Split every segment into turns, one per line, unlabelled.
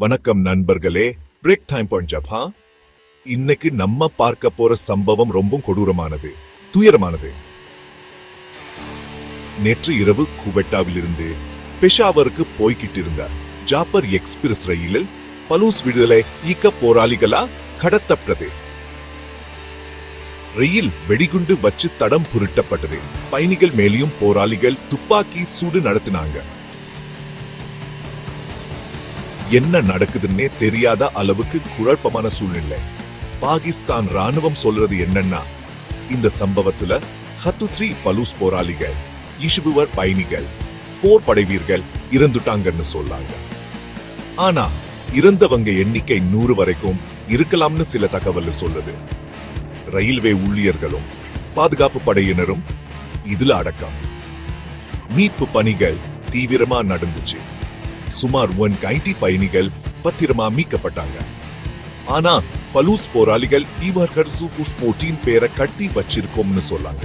வணக்கம் நண்பர்களே break time point இன்னைக்கு நம்ம பார்க்க போற சம்பவம் ரொம்ப கொடூரமானது துயரமானது. நேற்று இரவு குவெட்டாவிலிருந்து பெஷாவருக்கு போய்கிட்டு இருந்த ஜாப்பர் எக்ஸ்பிரஸ் ரயிலில் பலூஸ் விடுதலை இயக்க போராளிகளா கடத்தப்பட்டது. ரயில் வெடிகுண்டு வச்சு தடம் புரட்டப்பட்டது. பயணிகள் மேலேயும் போராளிகள் துப்பாக்கி சூடு நடத்தினாங்க. என்ன நடக்குதுன்னே தெரியாத அளவுக்கு குழப்பமான சூழ்நிலை. பாகிஸ்தான் ராணுவம் சொல்றது என்னன்னா இந்த சம்பவத்துல ஹத்து த்ரீ பலூஸ் போராளிகள் இஷுபுவர் பயணிகள் போர் படைவீர்கள் இறந்துட்டாங்கன்னு சொல்லாங்க. ஆனா இறந்தவங்க எண்ணிக்கை நூறு வரைக்கும் இருக்கலாம்னு சில தகவல் சொல்லுது. ரயில்வே ஊழியர்களும் பாதுகாப்பு படையினரும் இதுல அடக்கம். மீட்பு பணிகள் தீவிரமா நடந்துச்சு. சுமார் ஒன் கைட்டி பயணிகள் பத்திரமா மீட்கப்பட்டாங்க. ஆனா பலூஸ் போராளிகள் இவர்கள் சூப்பர் ஸ்போர்ட்டின் பேரை கட்டி வச்சிருக்கோம்னு சொல்லாங்க.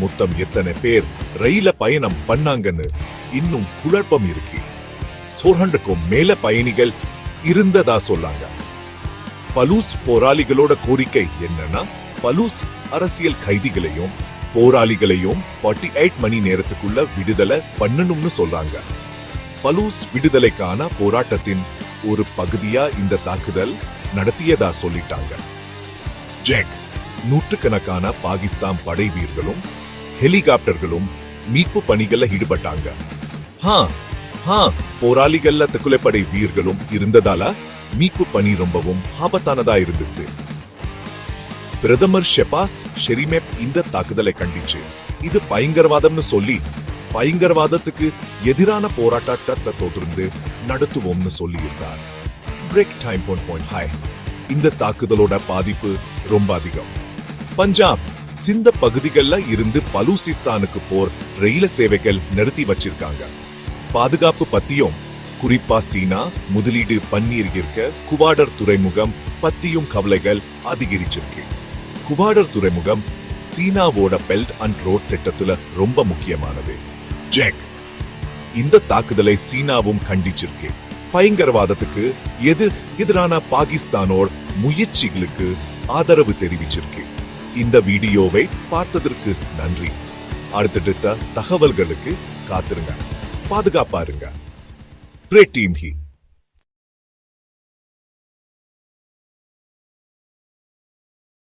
மொத்தம் எத்தனை பேர் ரயில பயணம் பண்ணாங்கன்னு இன்னும் குழப்பம் இருக்கு. சோரண்டுக்கும் மேல பயணிகள் இருந்ததா சொல்லாங்க. பலூஸ் போராளிகளோட கோரிக்கை என்னன்னா பலூஸ் அரசியல் கைதிகளையும் போராளிகளையும் 48 எயிட் மணி நேரத்துக்குள்ள விடுதலை பண்ணணும்னு சொல்றாங்க பலூஸ் விடுதலைக்கான போராட்டத்தின் ஒரு பகுதியா இந்த தாக்குதல் நடத்தியதா சொல்லிட்டாங்க. ஜெக் நூற்றுக்கணக்கான பாகிஸ்தான் படை வீரர்களும் ஹெலிகாப்டர்களும் மீட்பு பணிகள்ல ஈடுபட்டாங்க. ஹா ஹா போராளிகள்ல தற்கொலைப்படை வீரர்களும் இருந்ததால மீட்பு பணி ரொம்பவும் ஆபத்தானதா இருந்துச்சு. பிரதமர் ஷெபாஸ் ஷெரிமெப் இந்த தாக்குதலை கண்டிச்சு. இது பயங்கரவாதம்னு சொல்லி பயங்கரவாதத்துக்கு எதிரான போராட்டத்தை தொடர்ந்து நடத்துவோம்னு சொல்லியிருந்தார் பிரேக் டைம் ஒன் பாயிண்ட் ஹை இந்த தாக்குதலோட பாதிப்பு ரொம்ப அதிகம். பஞ்சாப் சிந்த பகுதிகள்ல இருந்து பலூசிஸ்தானுக்கு போர் ரயில சேவைகள் நிறுத்தி வச்சிருக்காங்க. பாதுகாப்பு பத்தியும் குறிப்பா சீனா முதலீடு பன்னீர் இருக்க குவாடர் துறைமுகம் பத்தியும் கவலைகள் அதிகரிச்சிருக்கு. குவாடர் துறைமுகம் சீனாவோட பெல்ட் அண்ட் ரோட் திட்டத்துல ரொம்ப முக்கியமானது. ஜெக் இந்த தாக்குதலை சீனாவும் கண்டிச்சிருக்கு. பயங்கரவாதத்துக்கு எது எதிரான பாகிஸ்தானோட முயற்சிகளுக்கு ஆதரவு தெரிவிச்சிருக்கு. இந்த வீடியோவை பார்த்ததற்கு நன்றி. அடுத்தடுத்த தகவல்களுக்கு காத்திருங்க. பாதுகாப்பா இருங்க. Great team.